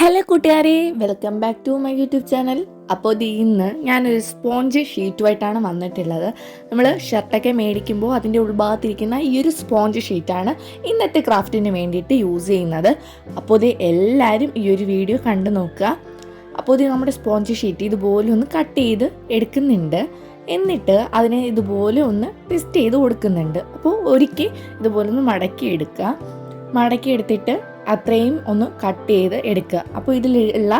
Hello കൂട്ടുകാരെ. Welcome back to my YouTube channel അപ്പോൾ ഇത് ഇന്ന് ഞാനൊരു സ്പോഞ്ച് ഷീറ്റുമായിട്ടാണ് വന്നിട്ടുള്ളത്. നമ്മൾ ഷർട്ടൊക്കെ മേടിക്കുമ്പോൾ അതിന്റെ ഉൾഭാഗത്തിരിക്കുന്ന ഈ ഒരു സ്പോഞ്ച് ഷീറ്റാണ് ഇന്നത്തെ ക്രാഫ്റ്റിന് വേണ്ടിയിട്ട് യൂസ് ചെയ്യുന്നത്. അപ്പോൾ ഇത് എല്ലാവരും ഈ ഒരു വീഡിയോ കണ്ടു നോക്കുക. അപ്പോൾ ഇത് നമ്മുടെ സ്പോഞ്ച് ഷീറ്റ് ഇതുപോലെ ഒന്ന് കട്ട് ചെയ്ത് എടുക്കുന്നുണ്ട്. എന്നിട്ട് അതിനെ ഇതുപോലെ ഒന്ന് ട്വിസ്റ്റ് ചെയ്ത് കൊടുക്കുന്നുണ്ട്. അപ്പോൾ ഒരുക്കി ഇതുപോലെ ഒന്ന് മടക്കി എടുക്കുക മടക്കി എടുത്തിട്ട് അത്രയും ഒന്ന് കട്ട് ചെയ്ത് എടുക്കുക. അപ്പോൾ ഇതിലുള്ള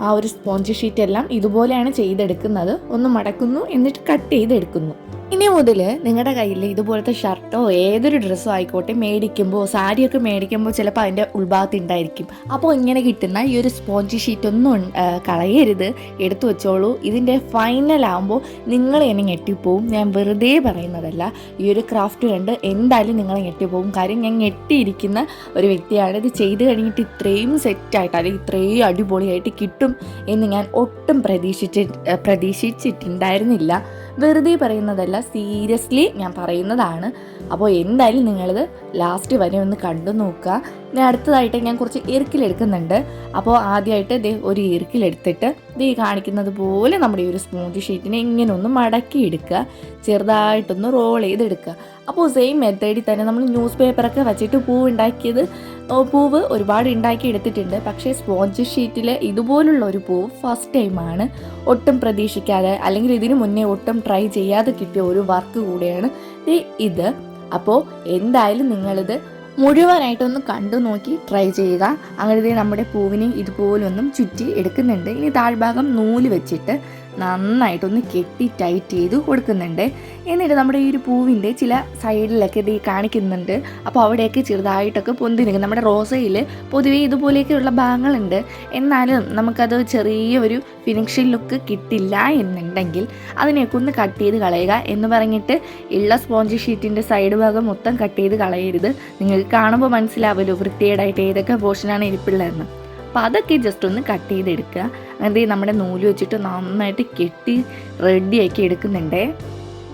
ആ ഒരു സ്പോഞ്ച് ഷീറ്റ് എല്ലാം ഇതുപോലെയാണ് ചെയ്തെടുക്കുന്നത്. ഒന്ന് മടക്കുന്നു എന്നിട്ട് കട്ട് ചെയ്തെടുക്കുന്നു. ഇനി മുതൽ നിങ്ങളുടെ കയ്യിൽ ഇതുപോലത്തെ ഷർട്ടോ ഏതൊരു ഡ്രസ്സോ ആയിക്കോട്ടെ മേടിക്കുമ്പോൾ സാരിയൊക്കെ മേടിക്കുമ്പോൾ ചിലപ്പോൾ അതിന്റെ ഉൾഭാഗത്ത് ഉണ്ടായിരിക്കും. അപ്പോൾ ഇങ്ങനെ കിട്ടുന്ന ഈ ഒരു സ്പോഞ്ച് ഷീറ്റ് ഒന്നും കളയരുത്. എടുത്തു വെച്ചോളൂ. ഇതിന്റെ ഫൈനൽ ആകുമ്പോൾ നിങ്ങൾ എന്നെ ഞെട്ടിപ്പോവും. ഞാൻ വെറുതെ പറയുന്നതല്ല. ഈ ഒരു ക്രാഫ്റ്റ് കണ്ട് എന്തായാലും നിങ്ങൾ ഞെട്ടിപ്പോവും. കാര്യം ഞാൻ ഞെട്ടിയിരിക്കുന്ന ഒരു വ്യക്തിയാണ്. ഇത് ചെയ്ത് കഴിഞ്ഞിട്ട് ഇത്രയും സെറ്റായിട്ട് അല്ലെങ്കിൽ ഇത്രയും അടിപൊളിയായിട്ട് കിട്ടും എന്ന് ഞാൻ ഒട്ടും പ്രതീക്ഷിച്ച് പ്രതീക്ഷിച്ചിട്ടുണ്ടായിരുന്നില്ല. വെറുതെ പറയുന്നതല്ല സീരിയസ്ലി ഞാൻ പറയുന്നതാണ്. അപ്പോൾ എന്തായാലും നിങ്ങളിത് ലാസ്റ്റ് വരെ ഒന്ന് കണ്ടു നോക്കുക. ഇനി അടുത്തതായിട്ട് ഞാൻ കുറച്ച് ഇറുക്കിലെടുക്കുന്നുണ്ട് അപ്പോൾ ആദ്യമായിട്ട് ദേ ഒരു ഇറുക്കിലെടുത്തിട്ട് ദേ കാണിക്കുന്നത് പോലെ നമ്മുടെ ഈ ഒരു സ്മൂത്ത് ഷീറ്റിനെ ഇങ്ങനെ ഒന്ന് മടക്കി എടുക്കുക. ചെറുതായിട്ടൊന്ന് റോൾ ചെയ്തെടുക്കുക. അപ്പോൾ സെയിം മെത്തേഡിൽ തന്നെ നമ്മൾ ന്യൂസ് പേപ്പറൊക്കെ വെച്ചിട്ട് പൂവ് ഉണ്ടാക്കിയത് പൂവ് ഒരുപാട് ഉണ്ടാക്കി എടുത്തിട്ടുണ്ട്. പക്ഷേ സ്പോഞ്ച് ഷീറ്റിൽ ഇതുപോലുള്ള ഒരു പൂവ് ഫസ്റ്റ് ടൈമാണ് ഒട്ടും പ്രതീക്ഷിക്കാതെ അല്ലെങ്കിൽ ഇതിനു മുന്നേ ഒട്ടും ട്രൈ ചെയ്യാതെ കിട്ടിയ ഒരു വർക്ക് കൂടെയാണ് ഇത്. അപ്പോൾ എന്തായാലും നിങ്ങളിത് മുഴുവനായിട്ടൊന്ന് കണ്ടു നോക്കി ട്രൈ ചെയ്യുക. അങ്ങനെ നമ്മുടെ പൂവിനെ ഇതുപോലൊന്നും ചുറ്റി എടുക്കുന്നുണ്ട്. ഇനി താഴ്ഭാഗം നൂൽ വെച്ചിട്ട് നന്നായിട്ടൊന്ന് കെട്ടി ടൈറ്റ് ചെയ്ത് കൊടുക്കുന്നുണ്ട്. എന്നിട്ട് നമ്മുടെ ഈ ഒരു പൂവിന്റെ ചില സൈഡിലൊക്കെ ഇത് കാണിക്കുന്നുണ്ട്. അപ്പോൾ അവിടെയൊക്കെ ചെറുതായിട്ടൊക്കെ പൊന്തി നിൽക്കും നമ്മുടെ റോസയിൽ പൊതുവേ ഇതുപോലെയൊക്കെയുള്ള ഭാഗങ്ങളുണ്ട്. എന്നാലും നമുക്കത് ചെറിയൊരു ഫിനിഷിംഗ് ലുക്ക് കിട്ടില്ല എന്നുണ്ടെങ്കിൽ അതിനെയൊക്കെ ഒന്ന് കട്ട് ചെയ്ത് കളയുക എന്ന് പറഞ്ഞിട്ട് ഉള്ള സ്പോഞ്ച് ഷീറ്റിന്റെ സൈഡ് ഭാഗം മൊത്തം കട്ട് ചെയ്ത് കളയരുത്. നിങ്ങൾക്ക് കാണുമ്പോൾ മനസ്സിലാവുമല്ലോ വൃത്തികേടായിട്ട് ഏതൊക്കെ പോർഷനാണ് ഇരിപ്പുള്ളതെന്ന്. അപ്പോൾ അതൊക്കെ ജസ്റ്റ് ഒന്ന് കട്ട് ചെയ്തെടുക്കുക. അങ്ങനെ നമ്മുടെ നൂൽ വെച്ചിട്ട് നന്നായിട്ട് കെട്ടി റെഡിയാക്കി എടുക്കുന്നുണ്ടേ.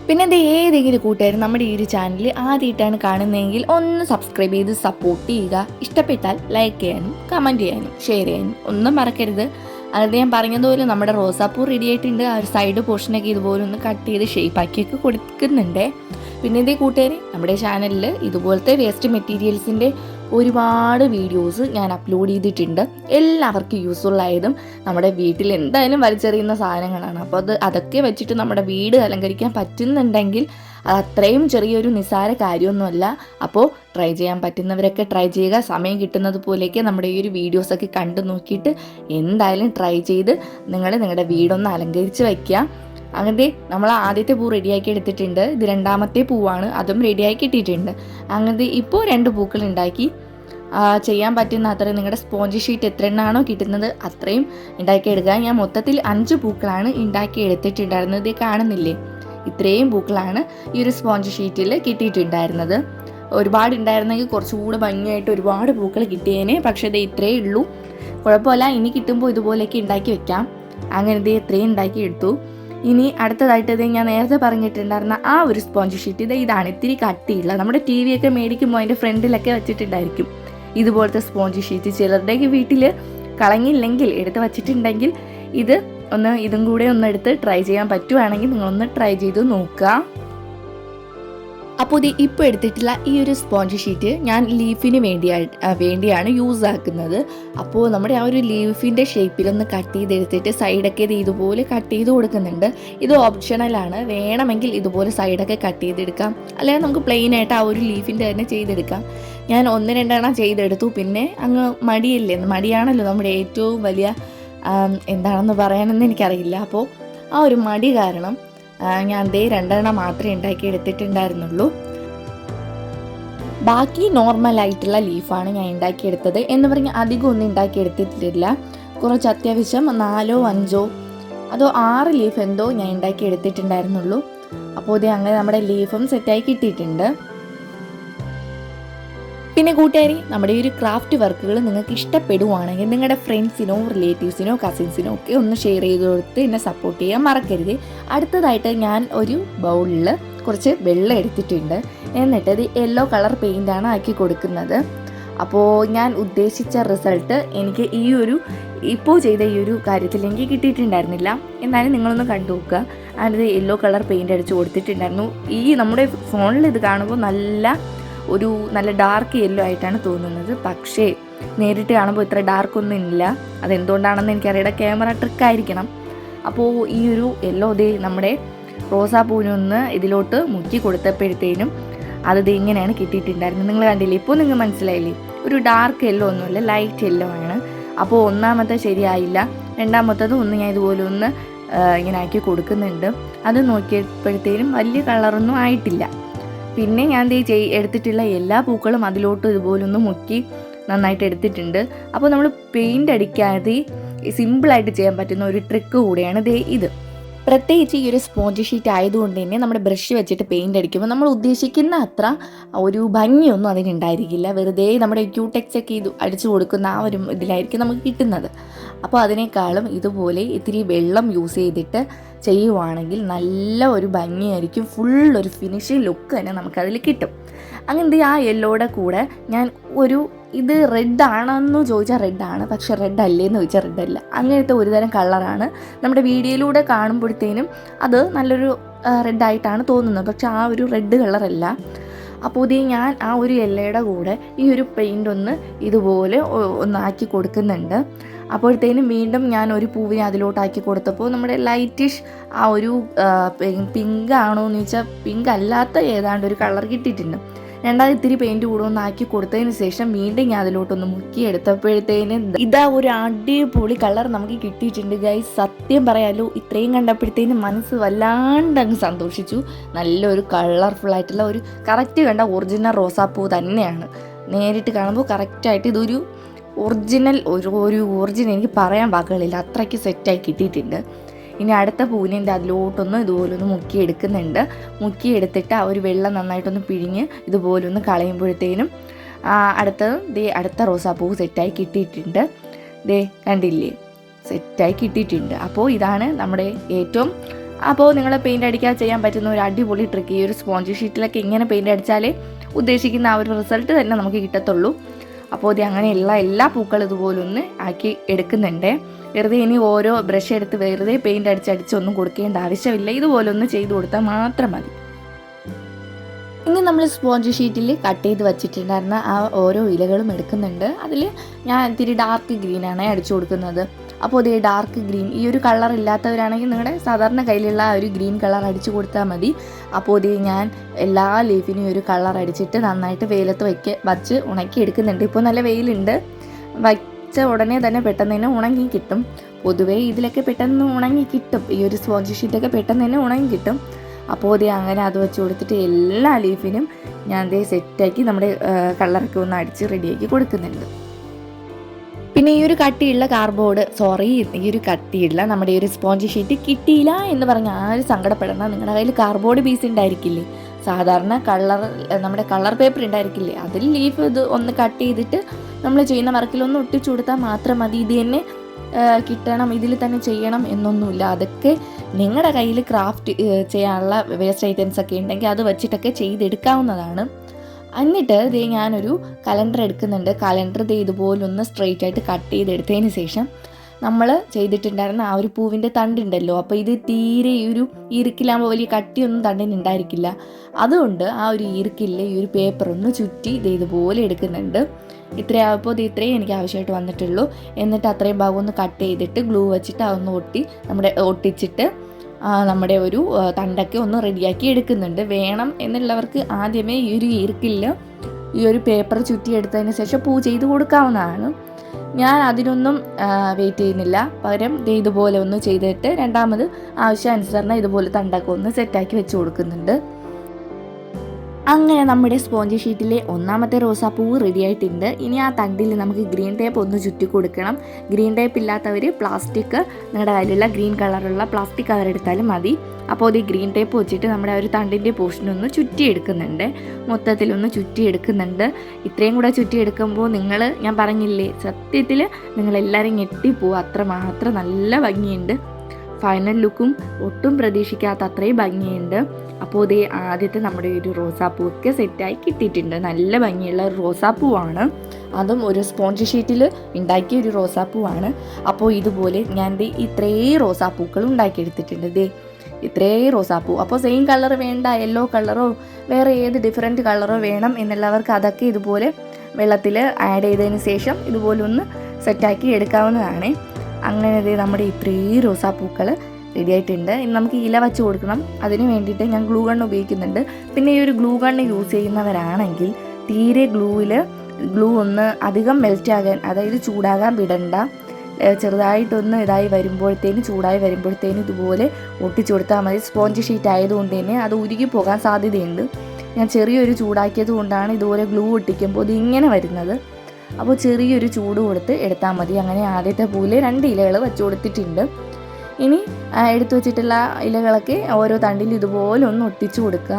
പിന്നെ എന്താ ഏതെങ്കിലും കൂട്ടുകാർ നമ്മുടെ ഈ ഒരു ചാനൽ ആദ്യമായിട്ടാണ് കാണുന്നതെങ്കിൽ ഒന്ന് സബ്സ്ക്രൈബ് ചെയ്ത് സപ്പോർട്ട് ചെയ്യുക. ഇഷ്ടപ്പെട്ടാൽ ലൈക്ക് ചെയ്യാനും കമന്റ് ചെയ്യാനും ഷെയർ ചെയ്യാനും ഒന്നും മറക്കരുത്. അത് ഞാൻ പറഞ്ഞതുപോലെ നമ്മുടെ റോസാപ്പൂ റെഡി ആയിട്ടുണ്ട്. ആ ഒരു സൈഡ് പോർഷനൊക്കെ ഇതുപോലെ ഒന്ന് കട്ട് ചെയ്ത് ഷേപ്പാക്കിയൊക്കെ കൊടുക്കുന്നുണ്ട്. പിന്നെ ഇതേ കൂട്ടുകാർ നമ്മുടെ ചാനലിൽ ഇതുപോലത്തെ വേസ്റ്റ് മെറ്റീരിയൽസിന്റെ ഒരുപാട് വീഡിയോസ് ഞാൻ അപ്ലോഡ് ചെയ്തിട്ടുണ്ട്. എല്ലാവർക്കും യൂസ്ഫുള്ളായതും നമ്മുടെ വീട്ടിൽ എന്തായാലും വലിച്ചെറിയുന്ന സാധനങ്ങളാണ്. അപ്പോൾ അത് അതൊക്കെ വെച്ചിട്ട് നമ്മുടെ വീട് അലങ്കരിക്കാൻ പറ്റുന്നുണ്ടെങ്കിൽ അത് അത്രയും ചെറിയൊരു നിസ്സാര കാര്യമൊന്നുമല്ല. അപ്പോൾ ട്രൈ ചെയ്യാൻ പറ്റുന്നവരൊക്കെ ട്രൈ ചെയ്യുക. സമയം കിട്ടുന്നത് പോലെയൊക്കെ നമ്മുടെ ഈ ഒരു വീഡിയോസൊക്കെ കണ്ടു നോക്കിയിട്ട് എന്തായാലും ട്രൈ ചെയ്ത് നിങ്ങൾ നിങ്ങളുടെ വീടൊന്ന് അലങ്കരിച്ച് വയ്ക്കുക അങ്ങനെ നമ്മൾ ആദ്യത്തെ പൂ റെഡിയാക്കി എടുത്തിട്ടുണ്ട്. ഇത് രണ്ടാമത്തെ പൂവാണ്. അതും റെഡിയാക്കി ഇട്ടിട്ടുണ്ട് അങ്ങനത്തെ ഇപ്പോൾ രണ്ട് പൂക്കൾ ഉണ്ടാക്കി. ചെയ്യാൻ പറ്റുന്ന അത്രയും നിങ്ങളുടെ സ്പോഞ്ച് ഷീറ്റ് എത്ര എണ്ണാണോ കിട്ടുന്നത് അത്രയും ഉണ്ടാക്കിയെടുക്കുക ഞാൻ മൊത്തത്തിൽ അഞ്ച് പൂക്കളാണ് ഉണ്ടാക്കി എടുത്തിട്ടുണ്ടായിരുന്നത്. ഇത് കാണുന്നില്ലേ? ഇത്രയും പൂക്കളാണ് ഈ ഒരു സ്പോഞ്ച് ഷീറ്റിൽ കിട്ടിയിട്ടുണ്ടായിരുന്നത്. ഒരുപാട് ഉണ്ടായിരുന്നെങ്കിൽ കുറച്ചുകൂടെ ഭംഗിയായിട്ട് ഒരുപാട് പൂക്കൾ കിട്ടിയേനെ. പക്ഷേ ഇത് ഇത്രയേ ഉള്ളൂ. കുഴപ്പമില്ല. ഇനി കിട്ടുമ്പോൾ ഇതുപോലെയൊക്കെ ഉണ്ടാക്കി വെക്കാം. അങ്ങനെ ഇത് ഇത്രയും ഉണ്ടാക്കി എടുത്തു. ഇനി അടുത്തതായിട്ട് ഇത് ഞാൻ നേരത്തെ പറഞ്ഞിട്ടുണ്ടായിരുന്ന ആ ഒരു സ്പോഞ്ച് ഷീറ്റ് ഇത് ഇതാണ് ഇത്തിരി കട്ടിയുള്ള. നമ്മുടെ ടി വി ഒക്കെ മേടിക്കുമ്പോൾ അതിന്റെ ഫ്രണ്ടിലൊക്കെ വെച്ചിട്ടുണ്ടായിരിക്കും. ഇതുപോലത്തെ സ്പോഞ്ച് ഷീറ്റ് ചിലരുടെയൊക്കെ വീട്ടിൽ കളഞ്ഞില്ലെങ്കിൽ എടുത്ത് വച്ചിട്ടുണ്ടെങ്കിൽ ഇത് ഒന്ന് ഇതും കൂടെ ഒന്ന് എടുത്ത് ട്രൈ ചെയ്യാൻ പറ്റുവാണെങ്കിൽ നിങ്ങളൊന്ന് ട്രൈ ചെയ്ത് നോക്കുക. അപ്പോൾ ഇത് ഇപ്പോൾ എടുത്തിട്ടുള്ള ഈ ഒരു സ്പോഞ്ച് ഷീറ്റ് ഞാൻ ലീഫിന് വേണ്ടിയായി വേണ്ടിയാണ് യൂസ് ആക്കുന്നത്. അപ്പോൾ നമ്മുടെ ആ ഒരു ലീഫിന്റെ ഷേപ്പിലൊന്ന് കട്ട് ചെയ്തെടുത്തിട്ട് സൈഡൊക്കെ ഇത് ഇതുപോലെ കട്ട് ചെയ്ത് കൊടുക്കുന്നുണ്ട്. ഇത് ഓപ്ഷണലാണ് വേണമെങ്കിൽ ഇതുപോലെ സൈഡൊക്കെ കട്ട് ചെയ്തെടുക്കാം. അല്ലെങ്കിൽ നമുക്ക് പ്ലെയിൻ ആയിട്ട് ആ ഒരു ലീഫിന്റെ തന്നെ ചെയ്തെടുക്കാം. ഞാൻ ഒന്ന് രണ്ടെണ്ണം ചെയ്തെടുത്തു. പിന്നെ അങ്ങ് മടിയല്ലേ? മടിയാണല്ലോ നമ്മുടെ ഏറ്റവും വലിയ എന്താണെന്ന് പറയാനെന്ന് എനിക്കറിയില്ല. അപ്പോൾ ആ ഒരു മടി കാരണം ഞാൻ ദേ രണ്ടെണ്ണം മാത്രമേ ഉണ്ടാക്കി എടുത്തിട്ടുണ്ടായിരുന്നുള്ളൂ. ബാക്കി നോർമൽ ആയിട്ടുള്ള ലീഫാണ് ഞാൻ ഉണ്ടാക്കിയെടുത്തത്. എന്ന് പറഞ്ഞ് അധികം ഒന്നും ഉണ്ടാക്കിയെടുത്തിട്ടില്ല. കുറച്ച് അത്യാവശ്യം നാലോ അഞ്ചോ അതോ ആറ് ലീഫ് എന്തോ ഞാൻ ഉണ്ടാക്കി എടുത്തിട്ടുണ്ടായിരുന്നുള്ളൂ അപ്പോൾ ഇത് അങ്ങനെ നമ്മുടെ ലീഫും സെറ്റായി കിട്ടിയിട്ടുണ്ട്. പിന്നെ കൂട്ടുകാരി നമ്മുടെ ഈ ഒരു ക്രാഫ്റ്റ് വർക്കുകൾ നിങ്ങൾക്ക് ഇഷ്ടപ്പെടുവാണെങ്കിൽ നിങ്ങളുടെ ഫ്രണ്ട്സിനോ റിലേറ്റീവ്സിനോ കസിൻസിനോ ഒക്കെ ഒന്ന് ഷെയർ ചെയ്ത് കൊടുത്ത് എന്നെ സപ്പോർട്ട് ചെയ്യാൻ മറക്കരുത്. അടുത്തതായിട്ട് ഞാൻ ഒരു ബൗളിൽ കുറച്ച് വെള്ളം എടുത്തിട്ടുണ്ട്. എന്നിട്ട് ഇത് യെല്ലോ കളർ പെയിന്റാണ് ആക്കി കൊടുക്കുന്നത്. അപ്പോൾ ഞാൻ ഉദ്ദേശിച്ച റിസൾട്ട് എനിക്ക് ഈ ഒരു ഇപ്പോൾ ചെയ്ത ഈ ഒരു കാര്യത്തിൽ എനിക്ക് കിട്ടിയിട്ടുണ്ടായിരുന്നില്ല. എന്നാലും നിങ്ങളൊന്ന് കണ്ടു നോക്കുക. അതിനത് യെല്ലോ കളർ പെയിന്റ് അടിച്ച് കൊടുത്തിട്ടുണ്ടായിരുന്നു. ഈ നമ്മുടെ ഫോണിൽ ഇത് കാണുമ്പോൾ നല്ല ഒരു നല്ല ഡാർക്ക് യെല്ലോ ആയിട്ടാണ് തോന്നുന്നത്. പക്ഷേ നേരിട്ട് കാണുമ്പോൾ ഇത്ര ഡാർക്ക് ഒന്നും ഇല്ല. അതെന്തുകൊണ്ടാണെന്ന് എനിക്കറിയാം ക്യാമറ ട്രിക്കായിരിക്കണം അപ്പോൾ ഈ ഒരു യെല്ലോ ദേ നമ്മുടെ റോസാ റോസാപ്പൂവിനൊന്ന് ഇതിലോട്ട് മുക്കി കൊടുത്തപ്പോഴത്തേനും അത് ഇങ്ങനെയാണ് കിട്ടിയിട്ടുണ്ടായിരുന്നത്. നിങ്ങൾ കണ്ടില്ലേ? ഇപ്പോൾ നിങ്ങൾ മനസ്സിലായില്ലേ? ഒരു ഡാർക്ക് യെല്ലോ ഒന്നുമില്ല ലൈറ്റ് യെല്ലോ ആണ്. അപ്പോൾ ഒന്നാമത്തെ ശരിയായില്ല. രണ്ടാമത്തത് ഒന്ന് ഞാൻ ഇതുപോലെ ഒന്ന് ഇങ്ങനെ ആക്കി കൊടുക്കുന്നുണ്ട്. അത് നോക്കിയപ്പോഴത്തേനും വലിയ കളറൊന്നും ആയിട്ടില്ല. പിന്നെ ഞാൻ ദേ ചെയ് എടുത്തിട്ടുള്ള എല്ലാ പൂക്കളും അതിലോട്ട് ഇതുപോലെ ഒന്ന് മുക്കി നന്നായിട്ട് എടുത്തിട്ടുണ്ട്. അപ്പോൾ നമ്മൾ പെയിന്റ് അടിക്കാതെ സിമ്പിളായിട്ട് ചെയ്യാൻ പറ്റുന്ന ഒരു ട്രിക്ക് കൂടെയാണ് ദേ ഇത്. പ്രത്യേകിച്ച് ഈ ഒരു സ്പോഞ്ച് ഷീറ്റ് ആയതുകൊണ്ട് തന്നെ നമ്മുടെ ബ്രഷ് വെച്ചിട്ട് പെയിന്റ് അടിക്കുമ്പോൾ നമ്മൾ ഉദ്ദേശിക്കുന്ന അത്ര ഒരു ഭംഗിയൊന്നും അതിനുണ്ടായിരിക്കില്ല. വെറുതെ നമ്മുടെ ക്യൂടെക്സ് ഒക്കെ ഇത് അടിച്ചു കൊടുക്കുന്ന ആ ഒരു ഇതിലായിരിക്കും നമുക്ക് കിട്ടുന്നത്. അപ്പോൾ അതിനേക്കാളും ഇതുപോലെ ഇത്തിരി വെള്ളം യൂസ് ചെയ്തിട്ട് ചെയ്യുവാണെങ്കിൽ നല്ല ഒരു ഭംഗിയായിരിക്കും. ഫുൾ ഒരു ഫിനിഷിങ് ലുക്ക് തന്നെ നമുക്കതിൽ കിട്ടും. അങ്ങനത്തെ ആ യെല്ലോയുടെ കൂടെ ഞാൻ ഒരു ഇത് റെഡ് ആണെന്ന് ചോദിച്ചാൽ റെഡാണ് പക്ഷേ റെഡ് അല്ലേന്ന് ചോദിച്ചാൽ റെഡ് അല്ല. അങ്ങനത്തെ ഒരുതരം കളറാണ് നമ്മുടെ വീഡിയോയിലൂടെ കാണുമ്പോഴത്തേനും അത് നല്ലൊരു റെഡായിട്ടാണ് തോന്നുന്നത്. പക്ഷെ ആ ഒരു റെഡ് കളറല്ല അപ്പോൾ ഇത് ഞാൻ ആ ഒരു എല്ലയുടെ കൂടെ ഈ ഒരു പെയിന്റ് ഒന്ന് ഇതുപോലെ ഒന്നാക്കി കൊടുക്കുന്നുണ്ട്. അപ്പോഴത്തേനും വീണ്ടും ഞാൻ ഒരു പൂവിനെ അതിലോട്ടാക്കി കൊടുത്തപ്പോൾ നമ്മുടെ ലൈറ്റിഷ് ആ ഒരു പിങ്ക് ആണോ എന്ന് ചോദിച്ചാൽ പിങ്ക് അല്ലാത്ത ഏതാണ്ട് ഒരു കളർ കിട്ടിയിട്ടുണ്ട്. രണ്ടാമത് ഇത്തിരി പെയിന്റ് കൂടുമെന്നാക്കി കൊടുത്തതിന് ശേഷം വീണ്ടും ഞാൻ അതിലോട്ടൊന്ന് മുക്കി എടുത്തപ്പോഴത്തേന് ഇതാ ഒരു അടിപൊളി കളർ നമുക്ക് കിട്ടിയിട്ടുണ്ട് ഗൈസ് സത്യം പറയാലോ ഇത്രയും കണ്ടപ്പോഴത്തേന് മനസ്സ് വല്ലാണ്ട് അങ്ങ് സന്തോഷിച്ചു. നല്ലൊരു കളർഫുൾ ആയിട്ടുള്ള ഒരു കറക്റ്റ് കണ്ട ഒറിജിനൽ റോസാപ്പൂ തന്നെയാണ്. നേരിട്ട് കാണുമ്പോൾ കറക്റ്റായിട്ട് ഇതൊരു ഒറിജിനൽ ഒരു ഒരു ഒറിജിനൽ എനിക്ക് പറയാൻ വാക്കുകളില്ല. അത്രയ്ക്ക് സെറ്റായി കിട്ടിയിട്ടുണ്ട്. ഇനി അടുത്ത പൂലിന്റെ അതിലോട്ടൊന്ന് ഇതുപോലൊന്ന് മുക്കി എടുക്കുന്നുണ്ട് മുക്കി എടുത്തിട്ട് ആ ഒരു വെള്ളം നന്നായിട്ടൊന്ന് പിഴിഞ്ഞ് ഇതുപോലൊന്ന് കളയുമ്പോഴത്തേനും ആ, അടുത്തത് ദേ അടുത്ത റോസാപ്പൂ സെറ്റായി കിട്ടിയിട്ടുണ്ട്. ദേ കണ്ടില്ലേ? സെറ്റായി കിട്ടിയിട്ടുണ്ട്. അപ്പോൾ ഇതാണ് നമ്മുടെ ഏറ്റവും അപ്പോൾ നിങ്ങൾ പെയിന്റ് അടിക്കാതെ ചെയ്യാൻ പറ്റുന്ന ഒരു അടിപൊളി ട്രിക്ക് ഈ ഒരു സ്പോഞ്ച് ഷീറ്റിലൊക്കെ ഇങ്ങനെ പെയിന്റ് അടിച്ചാലേ ഉദ്ദേശിക്കുന്ന ആ ഒരു റിസൾട്ട് തന്നെ നമുക്ക് കിട്ടത്തുള്ളൂ. അപ്പോൾ ഇത് അങ്ങനെയുള്ള എല്ലാ പൂക്കളും ഇതുപോലെ ഒന്ന് ആക്കി എടുക്കുന്നുണ്ട്. വെറുതെ ഇനി ഓരോ ബ്രഷ് എടുത്ത് വെറുതെ പെയിന്റ് അടിച്ചടിച്ചൊന്നും കൊടുക്കേണ്ട ആവശ്യമില്ല. ഇതുപോലെ ഒന്ന് ചെയ്ത് കൊടുത്താൽ മാത്രം മതി. ഇനി നമ്മൾ സ്പോഞ്ച് ഷീറ്റിൽ കട്ട് ചെയ്ത് വെച്ചിട്ടുണ്ടായിരുന്ന ആ ഓരോ ഇലകളും എടുക്കുന്നുണ്ട്. അതിൽ ഞാൻ ഇത്തിരി ഡാർക്ക് ഗ്രീനാണ് അടിച്ചു കൊടുക്കുന്നത്. അപ്പോൾ ഇതേ ഡാർക്ക് ഗ്രീൻ ഈ ഒരു കളർ ഇല്ലാത്തവരാണെങ്കിൽ നിങ്ങളുടെ സാധാരണ കയ്യിലുള്ള ആ ഒരു ഗ്രീൻ കളർ അടിച്ചു കൊടുത്താൽ മതി. അപ്പോൾ ഇതേ ഞാൻ എല്ലാ ലീഫിനും ഒരു കളർ അടിച്ചിട്ട് നന്നായിട്ട് വെയിലത്ത് വയ്ക്ക വച്ച് ഉണക്കി എടുക്കുന്നുണ്ട്. ഇപ്പോൾ നല്ല വെയിലുണ്ട്. വച്ച ഉടനെ തന്നെ പെട്ടെന്ന് തന്നെ ഉണങ്ങി കിട്ടും. പൊതുവേ ഇതിലൊക്കെ പെട്ടെന്ന് ഉണങ്ങി കിട്ടും. ഈ ഒരു സ്പോഞ്ച് ഷീറ്റൊക്കെ പെട്ടെന്ന് തന്നെ ഉണങ്ങി കിട്ടും. അപ്പോൾ ഇതേ അങ്ങനെ അത് വെച്ച് കൊടുത്തിട്ട് എല്ലാ ലീഫിനും ഞാൻ ഇതേ സെറ്റാക്കി നമ്മുടെ കളറൊക്കെ ഒന്ന് അടിച്ച് റെഡിയാക്കി കൊടുക്കുന്നുണ്ട്. പിന്നെ ഈ ഒരു കട്ടിയുള്ള കാർബോർഡ് സോറി ഈ ഒരു കട്ടിയുള്ള നമ്മുടെ ഈ ഒരു സ്പോഞ്ച് ഷീറ്റ് കിട്ടിയില്ല എന്ന് പറഞ്ഞ് ആരും സങ്കടപ്പെടണം? നിങ്ങളുടെ കയ്യിൽ കാർബോർഡ് പീസ് ഉണ്ടായിരിക്കില്ലേ? സാധാരണ കളർ നമ്മുടെ കളർ പേപ്പർ ഉണ്ടായിരിക്കില്ലേ? അതിൽ ലീഫ് ഇത് ഒന്ന് കട്ട് ചെയ്തിട്ട് നമ്മൾ ചെയ്യുന്ന വർക്കിൽ ഒന്ന് ഒട്ടിച്ചു കൊടുത്താൽ മാത്രം മതി. ഇത് തന്നെ കിട്ടണം ഇതിൽ തന്നെ ചെയ്യണം എന്നൊന്നുമില്ല. അതൊക്കെ നിങ്ങളുടെ കയ്യിൽ ക്രാഫ്റ്റ് ചെയ്യാനുള്ള വേസ്റ്റ് ഐറ്റംസ് ഒക്കെ ഉണ്ടെങ്കിൽ അത് വെച്ചിട്ടൊക്കെ ചെയ്തെടുക്കാവുന്നതാണ്. എന്നിട്ട് ദേ ഞാനൊരു കലണ്ടർ എടുക്കുന്നുണ്ട്. കലണ്ടർ ദേ ഇതുപോലൊന്ന് സ്ട്രെയിറ്റ് ആയിട്ട് കട്ട് ചെയ്തെടുത്തതിന് ശേഷം നമ്മൾ ചെയ്തിട്ടുണ്ടായിരുന്ന ആ ഒരു പൂവിന്റെ തണ്ടുണ്ടല്ലോ. അപ്പോൾ ഇത് തീരെ ഈ ഒരു ഈർക്കിലാകുമ്പോൾ വലിയ കട്ടിയൊന്നും തണ്ടിനുണ്ടായിരിക്കില്ല. അതുകൊണ്ട് ആ ഒരു ഈർക്കില്ലേ ഈ ഒരു പേപ്പർ ഒന്ന് ചുറ്റി ഇത് ഇതുപോലെ എടുക്കുന്നുണ്ട്. ഇത്രയാകുമ്പോൾ ഇത് ഇത്രയും എനിക്ക് ആവശ്യമായിട്ട് വന്നിട്ടുള്ളൂ. എന്നിട്ട് അത്രയും ഭാഗം ഒന്ന് കട്ട് ചെയ്തിട്ട് ഗ്ലൂ വെച്ചിട്ട് അതൊന്ന് ഒട്ടി നമ്മുടെ ഒട്ടിച്ചിട്ട് നമ്മുടെ ഒരു തണ്ടൊക്കെ ഒന്ന് റെഡിയാക്കി എടുക്കുന്നുണ്ട്. വേണം എന്നുള്ളവർക്ക് ആദ്യമേ ഈ ഒരു ഈർക്കില്ല ഈ ഒരു പേപ്പർ ചുറ്റിയെടുത്തതിന് ശേഷം പൂ ചെയ്ത് കൊടുക്കാവുന്നതാണ്. ഞാൻ അതിനൊന്നും വെയിറ്റ് ചെയ്യുന്നില്ല. പകരം ഇതുപോലെ ഒന്ന് ചെയ്തിട്ട് രണ്ടാമത് ആവശ്യാനുസരണം ഇതുപോലെ തണ്ടൊക്കെ ഒന്ന് സെറ്റാക്കി വെച്ച് കൊടുക്കുന്നുണ്ട്. അങ്ങനെ നമ്മുടെ സ്പോഞ്ച് ഷീറ്റിലെ ഒന്നാമത്തെ റോസാപ്പൂവ് റെഡി ആയിട്ടുണ്ട്. ഇനി ആ തണ്ടിൽ നമുക്ക് ഗ്രീൻ ടേപ്പ് ഒന്ന് ചുറ്റി കൊടുക്കണം. ഗ്രീൻ ടേപ്പ് ഇല്ലാത്തവർ പ്ലാസ്റ്റിക് നിങ്ങളുടെ കയ്യിലുള്ള ഗ്രീൻ കളറുള്ള പ്ലാസ്റ്റിക് കവർ എടുത്താലും മതി. അപ്പോൾ അത് ഗ്രീൻ ടേപ്പ് വെച്ചിട്ട് നമ്മുടെ ആ ഒരു തണ്ടിന്റെ പോർഷനൊന്ന് ചുറ്റി എടുക്കുന്നുണ്ട്. മൊത്തത്തിലൊന്ന് ചുറ്റി എടുക്കുന്നുണ്ട്. ഇത്രയും കൂടെ ചുറ്റി എടുക്കുമ്പോൾ നിങ്ങൾ ഞാൻ പറഞ്ഞില്ലേ സത്യത്തിൽ നിങ്ങളെല്ലാവരും ഞെട്ടിപ്പോവും. അത്രമാത്രം നല്ല ഭംഗിയുണ്ട്. ഫൈനൽ ലുക്കും ഒട്ടും പ്രതീക്ഷിക്കാത്ത അത്രയും ഭംഗിയുണ്ട്. അപ്പോൾ ഇതേ ആദ്യത്തെ നമ്മുടെ ഒരു റോസാപ്പൂവൊക്കെ സെറ്റായി കിട്ടിയിട്ടുണ്ട്. നല്ല ഭംഗിയുള്ള റോസാപ്പൂവാണ്. അതും ഒരു സ്പോഞ്ച് ഷീറ്റിൽ ഉണ്ടാക്കിയ ഒരു റോസാപ്പൂവാണ്. അപ്പോൾ ഇതുപോലെ ഞാൻ ഇത്രേ റോസാപ്പൂക്കൾ ഉണ്ടാക്കിയെടുത്തിട്ടുണ്ട് ദേ. ഇത്രേ റോസാപ്പൂ. അപ്പോൾ സെയിം കളർ വേണ്ട യെല്ലോ കളറോ വേറെ ഏത് ഡിഫറെന്റ് കളറോ വേണം എന്നുള്ളവർക്ക് അതൊക്കെ ഇതുപോലെ വെള്ളത്തിൽ ആഡ് ചെയ്തതിന് ശേഷം ഇതുപോലെ ഒന്ന് സെറ്റാക്കി എടുക്കാവുന്നതാണ്. അങ്ങനെ നമ്മുടെ ഇത്രേ റോസാപ്പൂക്കൾ റെഡി ആയിട്ടുണ്ട് ഇനി നമുക്ക് ഇല വച്ച് കൊടുക്കണം. അതിന് വേണ്ടിയിട്ട് ഞാൻ ഗ്ലൂ ഗൺ ഉപയോഗിക്കുന്നുണ്ട്. പിന്നെ ഈ ഒരു ഗ്ലൂ ഗണ്ണ് യൂസ് ചെയ്യുന്നവരാണെങ്കിൽ തീരെ ഗ്ലൂവിൽ ഗ്ലൂ ഒന്ന് അധികം മെൽറ്റ് ആകാൻ അതായത് ചൂടാകാൻ വിടണ്ട. ചെറുതായിട്ടൊന്ന് ഇതായി വരുമ്പോഴത്തേന് ചൂടായി വരുമ്പോഴത്തേന് ഇതുപോലെ ഒട്ടിച്ചു കൊടുത്താൽ മതി. സ്പോഞ്ച് ഷീറ്റ് ആയതുകൊണ്ട് തന്നെ അത് ഉരുകി പോകാൻ സാധ്യതയുണ്ട്. ഞാൻ ചെറിയൊരു ചൂടാക്കിയത് കൊണ്ടാണ് ഇതുപോലെ ഗ്ലൂ ഒട്ടിക്കുമ്പോൾ ഇത് ഇങ്ങനെ വരുന്നത്. അപ്പോൾ ചെറിയൊരു ചൂട് കൊടുത്ത് എടുത്താൽ മതി. അങ്ങനെ ആദ്യത്തെ പോലെ രണ്ട് ഇലകൾ വെച്ച് കൊടുത്തിട്ടുണ്ട്. ഇനി എടുത്തു വെച്ചിട്ടുള്ള ഇലകളൊക്കെ ഓരോ തണ്ടിൽ ഇതുപോലെ ഒന്ന് ഒട്ടിച്ചു കൊടുക്കുക.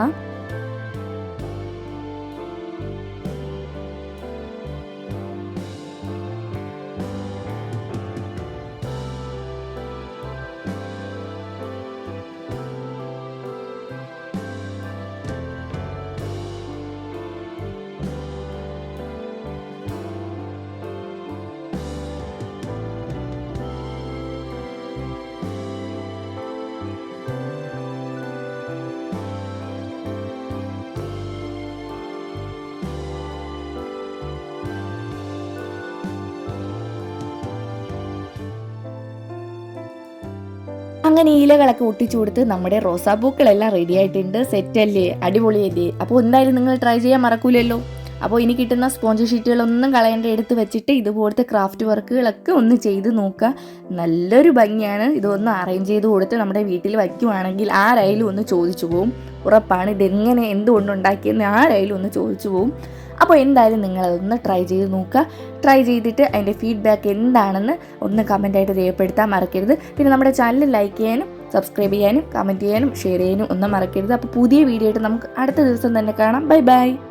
അങ്ങനെ ഇലകളൊക്കെ ഒട്ടിച്ചു കൊടുത്ത് നമ്മുടെ റോസാപ്പൂക്കളെല്ലാം റെഡി ആയിട്ടുണ്ട്. സെറ്റല്ലേ അടിപൊളിയല്ലേ? അപ്പോൾ എന്തായാലും നിങ്ങൾ ട്രൈ ചെയ്യാൻ മറക്കൂലല്ലോ. അപ്പോൾ ഇനി കിട്ടുന്ന സ്പോഞ്ച് ഷീറ്റുകളൊന്നും കളയേണ്ട. എടുത്ത് വെച്ചിട്ട് ഇതുപോലത്തെ ക്രാഫ്റ്റ് വർക്കുകളൊക്കെ ഒന്ന് ചെയ്ത് നോക്കുക. നല്ലൊരു ഭംഗിയാണ്. ഇതൊന്ന് അറേഞ്ച് ചെയ്ത് കൊടുത്ത് നമ്മുടെ വീട്ടിൽ വയ്ക്കുവാണെങ്കിൽ ആരായാലും ഒന്ന് ചോദിച്ചു പോവും. ഉറപ്പാണ്. ഇതെങ്ങനെ എന്തുകൊണ്ടുണ്ടാക്കിയെന്ന് ആരായാലും ഒന്ന് ചോദിച്ചു പോവും. അപ്പോൾ എന്തായാലും നിങ്ങളതൊന്ന് ട്രൈ ചെയ്ത് നോക്കുക. ട്രൈ ചെയ്തിട്ട് അതിന്റെ ഫീഡ്ബാക്ക് എന്താണെന്ന് ഒന്ന് കമന്റായിട്ട് രേഖപ്പെടുത്താൻ മറക്കരുത്. പിന്നെ നമ്മുടെ ചാനൽ ലൈക്ക് ചെയ്യാനും സബ്സ്ക്രൈബ് ചെയ്യാനും കമന്റ് ചെയ്യാനും ഷെയർ ചെയ്യാനും ഒന്നും മറക്കരുത്. അപ്പോൾ പുതിയ വീഡിയോ ആയിട്ട് നമുക്ക് അടുത്ത ദിവസം തന്നെ കാണാം. Bye bye